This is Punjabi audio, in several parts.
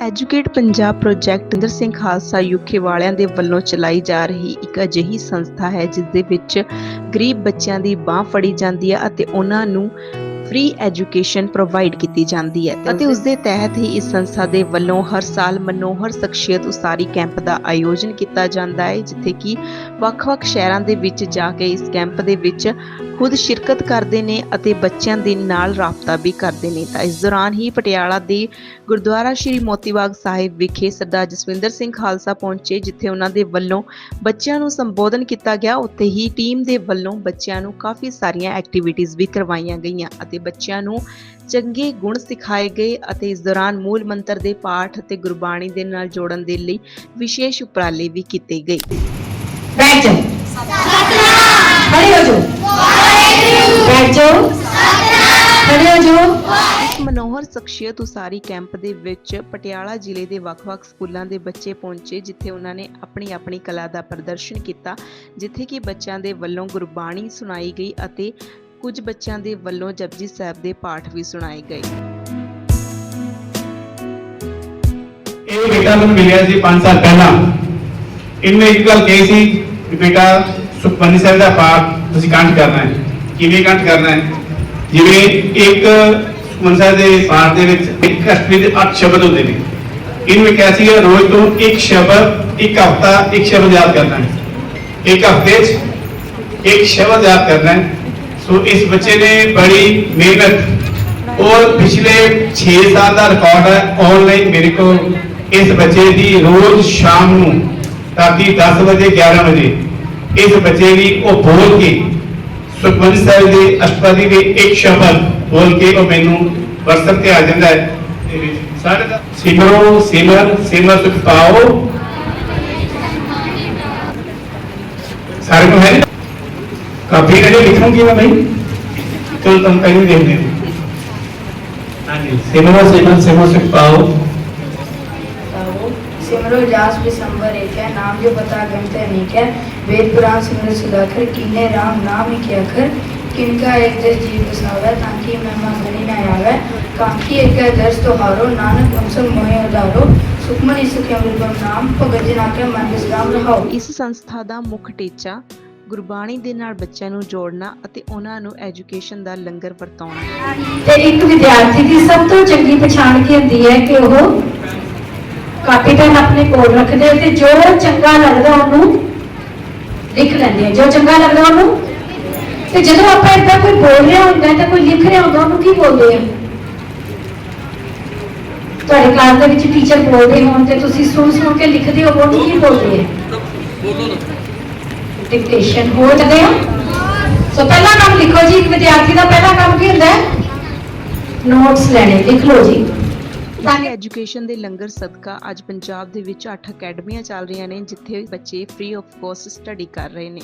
Educate Punjab project Inder Singh Khalsa UK ਵਾਲਿਆਂ ਦੇ ਵੱਲੋਂ ਚਲਾਈ ਜਾ ਰਹੀ ਇੱਕ ਅਜਿਹੀ ਸੰਸਥਾ ਹੈ ਜਿਸ ਦੇ ਵਿੱਚ ਗਰੀਬ ਬੱਚਿਆਂ ਦੀ ਬਾਹ ਫੜੀ ਜਾਂਦੀ ਹੈ ਅਤੇ ਉਹਨਾਂ ਨੂੰ ਫ੍ਰੀ ਐਜੂਕੇਸ਼ਨ ਪ੍ਰੋਵਾਈਡ ਕੀਤੀ ਜਾਂਦੀ ਹੈ ਅਤੇ ਉਸ ਦੇ ਤਹਿਤ ਹੀ ਇਸ ਸੰਸਥਾ ਦੇ ਵੱਲੋਂ ਹਰ ਸਾਲ ਮਨੋਹਰ ਸ਼ਖਸੀਅਤ ਉਸਾਰੀ ਕੈਂਪ ਦਾ ਆਯੋਜਨ ਕੀਤਾ ਜਾਂਦਾ ਹੈ ਜਿੱਥੇ ਕਿ ਵੱਖ-ਵੱਖ ਸ਼ਹਿਰਾਂ ਦੇ ਵਿੱਚ ਜਾ ਕੇ ਇਸ ਕੈਂਪ ਦੇ ਵਿੱਚ ਖੁਦ ਸ਼ਿਰਕਤ ਕਰਦੇ ਨੇ ਅਤੇ ਬੱਚਿਆਂ ਦੇ ਨਾਲ ਰਾਬਤਾ ਵੀ ਕਰਦੇ ਨੇ। ਤਾਂ ਇਸ ਦੌਰਾਨ ਹੀ ਪਟਿਆਲਾ ਦੇ ਗੁਰਦੁਆਰਾ ਸ਼੍ਰੀ ਮੋਤੀਬਾਗ ਸਾਹਿਬ ਵਿਖੇ ਸਰਦਾਰ ਜਸਵਿੰਦਰ ਸਿੰਘ ਖਾਲਸਾ ਪਹੁੰਚੇ, ਜਿੱਥੇ ਉਹਨਾਂ ਦੇ ਵੱਲੋਂ ਬੱਚਿਆਂ ਨੂੰ ਸੰਬੋਧਨ ਕੀਤਾ ਗਿਆ। ਉੱਥੇ ਹੀ ਟੀਮ ਦੇ ਵੱਲੋਂ ਬੱਚਿਆਂ ਨੂੰ ਕਾਫੀ ਸਾਰੀਆਂ ਐਕਟੀਵਿਟੀਜ਼ ਵੀ ਕਰਵਾਈਆਂ ਗਈਆਂ ਅਤੇ ਬੱਚਿਆਂ ਨੂੰ ਚੰਗੇ ਗੁਣ ਸਿਖਾਏ ਗਏ ਅਤੇ ਇਸ ਦੌਰਾਨ ਮੂਲ ਮੰਤਰ ਦੇ ਪਾਠ ਅਤੇ ਗੁਰਬਾਣੀ ਦੇ ਨਾਲ ਜੋੜਨ ਦੇ ਲਈ ਵਿਸ਼ੇਸ਼ ਉਪਰਾਲੇ ਵੀ ਕੀਤੇ ਗਏ। बैठ ਜੋ ਮਨੋਹਰ ਸ਼ਖਸੀਅਤ ਉਸਾਰੀ ਕੈਂਪ ਦੇ ਵਿੱਚ ਪਟਿਆਲਾ ਜ਼ਿਲ੍ਹੇ ਦੇ ਵੱਖ-ਵੱਖ ਸਕੂਲਾਂ ਦੇ ਬੱਚੇ ਪਹੁੰਚੇ ਜਿੱਥੇ ਉਹਨਾਂ ਨੇ ਆਪਣੀ ਆਪਣੀ ਕਲਾ ਦਾ ਪ੍ਰਦਰਸ਼ਨ ਕੀਤਾ ਜਿੱਥੇ ਕਿ ਬੱਚਿਆਂ ਦੇ ਵੱਲੋਂ ਗੁਰਬਾਣੀ ਸੁਣਾਈ ਗਈ ਅਤੇ ਕੁਝ ਬੱਚਿਆਂ ਦੇ ਵੱਲੋਂ ਜਪਜੀ ਸਾਹਿਬ ਦੇ ਪਾਠ ਵੀ ਸੁਣਾਏ ਗਏ। ਇਹ ਬੇਟਾ ਨੂੰ ਮਿਲਿਆ ਸੀ 5 ਸਾਲ ਪਹਿਲਾਂ। ਇਹਨੇ ਇੱਕ ਗੱਲ ਕਹੀ ਸੀ ਬੇਟਾ ਸੁਖਮਨੀ ਸਾਹਿਬ ਦਾ ਪਾਠ ਤੁਸੀਂ ਕੰਠ ਕਰਨਾ ਹੈ। ਕਿਵੇਂ ਕੰਠ ਕਰਨਾ ਹੈ? ਜਿਵੇਂ ਇੱਕ ਸੁਖਮਨੀ ਦੇ ਪਾਠ ਦੇ ਵਿੱਚ ਇੱਕ ਅਸ਼ਟਮੀ ਦੇ 8 ਸ਼ਬਦ ਹੁੰਦੇ ਨੇ। ਇਹਨੂੰ ਕਿਹਾ ਸੀ ਰੋਜ਼ ਤੋਂ ਇੱਕ ਸ਼ਬਦ, ਇੱਕ ਹਫਤਾ, ਇੱਕ ਸ਼ਬਦ ਯਾਦ ਕਰਨਾ ਹੈ। ਇੱਕ ਹਫ਼ਤੇ 'ਚ ਇੱਕ ਸ਼ਬਦ ਯਾਦ ਕਰਨਾ ਹੈ। ਸੋ ਇਸ ਬੱਚੇ ਨੇ ਬੜੀ ਮਿਹਨਤ ਔਰ ਪਿਛਲੇ 6 ਸਾਲ ਦਾ ਰਿਕਾਰਡ ਹੈ ਆਨਲਾਈਨ ਮੇਰੇ ਕੋਲ। ਇਸ ਬੱਚੇ ਦੀ ਰੋਜ਼ ਸ਼ਾਮ ਨੂੰ ਰਾਤੀ 10 ਵਜੇ 11 ਵਜੇ ਇਸ ਬੱਚੇ ਦੀ ਉਹ ਬੋਲ ਕੇ ਸੁਖਮਨ ਸਾਹਿਬ ਦੇ ਅਸ਼ਟਪਦੀ ਦੇ ਇੱਕ ਸ਼ਬਦ ਬੋਲ ਕੇ ਉਹ ਮੈਨੂੰ ਵਟਸਐਪ ਤੇ ਆ ਜਾਂਦਾ ਹੈ। ਸਿਮਰੋ ਸਿਮਰ ਸਿਮਰ ਸੁਖ ਪਾਓ। ਸਾਰੇ ਨੂੰ ਹੈ ਕਾਪੀ ਨਾਲ ਲਿਖੂੰਗੀ ਮੈਂ ਭਾਈ ਚਲ ਤੁਮ ਪਹਿਲੇ ਦੇਖ ਲੈਣਾ ਹਾਂਜੀ, ਸਿਮਰੋ ਸਿਮਰ ਸਿਮਰ ਸੁਖ ਪਾਓ। सिमरो जास दिसंबर एक है नाम जो पता गणित अनेक है वेद पुराण सिमर सुधाकर कीने राम नाम ही के अखर किनका एक दस जीव बसावे ताकि महिमा गणी न आवे काकी एक है दर्श तो हारो नानक हमसब मोहे उदारो सुखमनी सुख अमृतम नाम भगत जना के मन विश्राम रहाओ ਇਸ ਸੰਸਥਾ ਦਾ ਮੁੱਖ ਟੀਚਾ ਗੁਰਬਾਣੀ ਦੇ ਨਾਲ ਬੱਚਿਆਂ ਨੂੰ ਜੋੜਨਾ ਅਤੇ ਉਹਨਾਂ ਨੂੰ ਐਜੂਕੇਸ਼ਨ ਦਾ ਲੰਗਰ ਵਰਤਾਉਣਾ ਤੇ ਇੱਕ ਵਿਦਿਆਰਥੀ ਦੀ ਸਭ ਤੋਂ ਚੰਗੀ ਪਛਾਣ ਕੀ ਹੁੰਦੀ ਹੈ ਕਿ ਉਹ ਕਾਪੀ ਪੈਨ ਆਪਣੇ ਕੋਲ ਰੱਖਦੇ ਆ ਤੇ ਜੋ ਚੰਗਾ ਲੱਗਦਾ ਉਹਨੂੰ ਲਿਖ ਲੈਂਦੇ ਆ। ਜੋ ਚੰਗਾ ਲੱਗਦਾ ਉਹਨੂੰ ਤੇ ਜਦੋਂ ਆਪਾਂ ਏਦਾਂ ਕੋਈ ਬੋਲ ਰਿਹਾ ਹੁੰਦਾ ਤਾਂ ਕੋਈ ਲਿਖ ਰਿਹਾ ਹੁੰਦਾ, ਉਹਨੂੰ ਕੀ ਬੋਲਦੇ ਆ? ਤੁਹਾਡੇ ਕਲਾਸ ਦੇ ਵਿੱਚ ਟੀਚਰ ਬੋਲਦੇ ਹੋਣ ਤੇ ਤੁਸੀਂ ਸੁਣ ਸੁਣ ਕੇ ਲਿਖਦੇ ਹੋ, ਉਹਨੂੰ ਕੀ ਬੋਲਦੇ ਆ? ਡਿਕਟੇਸ਼ਨ ਹੋ ਜਾਂਦੇ ਆ। ਸੋ ਪਹਿਲਾ ਕੰਮ ਲਿਖੋ ਜੀ, ਇੱਕ ਵਿਦਿਆਰਥੀ ਦਾ ਪਹਿਲਾ ਕੰਮ ਕੀ ਹੁੰਦਾ ਹੈ? ਨੋਟਸ ਲੈਣੇ, ਲਿਖ ਲਓ ਜੀ। ਕਿ ਐਜੂਕੇਸ਼ਨ ਦੇ ਲੰਗਰ ਸਦਕਾ ਅੱਜ ਪੰਜਾਬ ਦੇ ਵਿੱਚ 8 ਅਕੈਡਮੀਆਂ ਚੱਲ ਰਹੀਆਂ ਨੇ ਜਿੱਥੇ ਬੱਚੇ ਫ੍ਰੀ ਆਫ ਕੋਸਟ ਸਟੱਡੀ ਕਰ ਰਹੇ ਨੇ।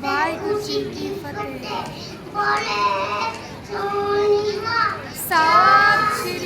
ਵਾਹਿਗੁਰੂ ਜੀ ਕੀ ਫਤਿਹ। ਬੋਲੇ ਸੋਨੀਆ ਸਤਿ ਸ਼੍ਰੀ